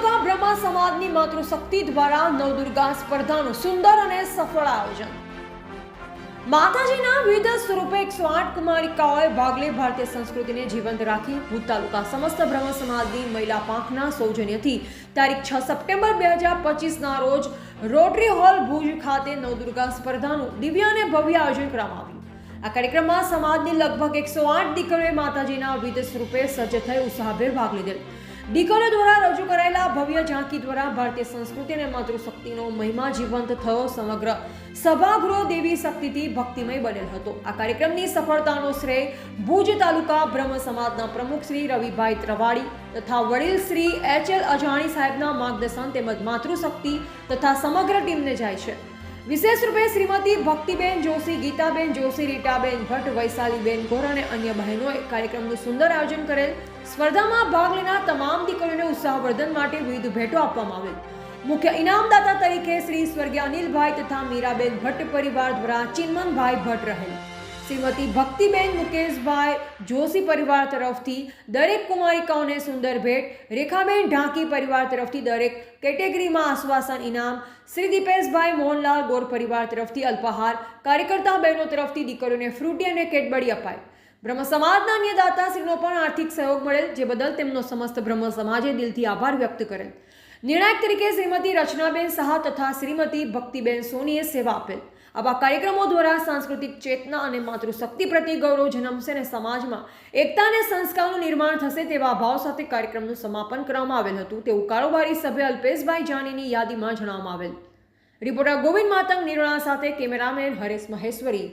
સમાજની માતૃશક્તિ દ્વારા નવદુર્ગા સ્પર્ધાનું સુંદર અને સફળ આયોજન. માતાજીના વિવિધ સ્વરૂપે એકસો આઠ કુમારિકાઓએ ભાગ ભારતીય સંસ્કૃતિને જીવંત રાખી ભૂત તાલુકા સમસ્ત બ્રહ્મ સમાજની મહિલા પાંખના સૌજન્યથી તારીખ છ સપ્ટેમ્બર બે હજાર પચીસના રોજ રોટરી હોલ ભુજ ખાતે નવદુર્ગા સ્પર્ધાનું દિવ્ય અને ભવ્ય આયોજન કરવામાં આવ્યું. આ કાર્યક્રમમાં સમાજની લગભગ એકસો આઠ દીકરીઓએ માતાજીના વિવિધ સ્વરૂપે સજ્જ થઈ ઉત્સાહભેર ભાગ લીધેલ. દીકરીઓ દ્વારા રજૂ કરાયેલા ભવ્ય ઝાંકી દ્વારા ભારતીય સંસ્કૃતિ અને માતૃશક્તિનો મહિમા જીવંત થયો. સમગ્ર સભાગૃહ દેવી શક્તિથી ભક્તિમય બનેલ હતો. આ કાર્યક્રમની સફળતાનો શ્રેય ભુજ તાલુકા બ્રહ્મ સમાજના પ્રમુખ શ્રી રવિભાઈ ત્રવાડી તથા વડીલ શ્રી એચ એલ અજાણી સાહેબના માર્ગદર્શન તેમજ માતૃશક્તિ તથા સમગ્ર ટીમને જાય છે. વિશેષ રૂપે શ્રીમતી ભક્તિબેન જોશી, ગીતાબેન જોશી, રીટાબેન ભટ્ટ, વૈશાલીબેન ગોર અને અન્ય બહેનોએ કાર્યક્રમનું સુંદર આયોજન કરેલ. સ્પર્ધામાં ભાગ લેનાર તમામ દીકરીઓને ઉત્સાહવર્ધન માટે વિવિધ ભેટો આપવામાં આવેલ. મુખ્ય ઇનામદાતા તરીકે શ્રી સ્વર્ગીય અનિલભાઈ તથા મીરાબેન ભટ્ટ પરિવાર દ્વારા ચિન્મનભાઈ ભટ્ટ રહેલ. શ્રીમતી ભક્તિબેન મુકેશભાઈ જોશી પરિવાર તરફથી દરેક કુમારિકાઓને સુંદર ભેટ, રેખાબેન ઢાંકી પરિવાર તરફથી દરેક કેટેગરીમાં આશ્વાસન ઇનામ, શ્રી દીપેશભાઈ મોહનલાલ ગોર પરિવાર તરફથી અલ્પાહાર, કાર્યકર્તા બહેનો તરફથી દીકરીઓને ફ્રૂટી અને કેટબડી અપાય બ્રહ્મ સમાજના અન્ય દાતાશ્રીનો પણ આર્થિક સહયોગ મળેલ, જે બદલ તેમનો સમસ્ત બ્રહ્મ સમાજે દિલથી આભાર વ્યક્ત કરેલ. નિર્ણાયક તરીકે શ્રીમતી રચનાબેન શાહ તથા શ્રીમતી ભક્તિબેન સોનીએ સેવા આપેલ. આવા કાર્યક્રમો દ્વારા સાંસ્કૃતિક ચેતના અને માતૃશક્તિ પ્રત્યે ગૌરવ જન્મશે અને સમાજમાં એકતા અને સંસ્કારનું નિર્માણ થશે તેવા ભાવ સાથે કાર્યક્રમનું સમાપન કરવામાં આવેલ હતું. તેવું કારોબારી સભ્ય અલ્પેશભાઈ જાનીની યાદીમાં જણાવવામાં આવેલ. રિપોર્ટર ગોવિંદ માતંગ નિરોણા સાથે કેમેરામેન હરેશ મહેશ્વરી.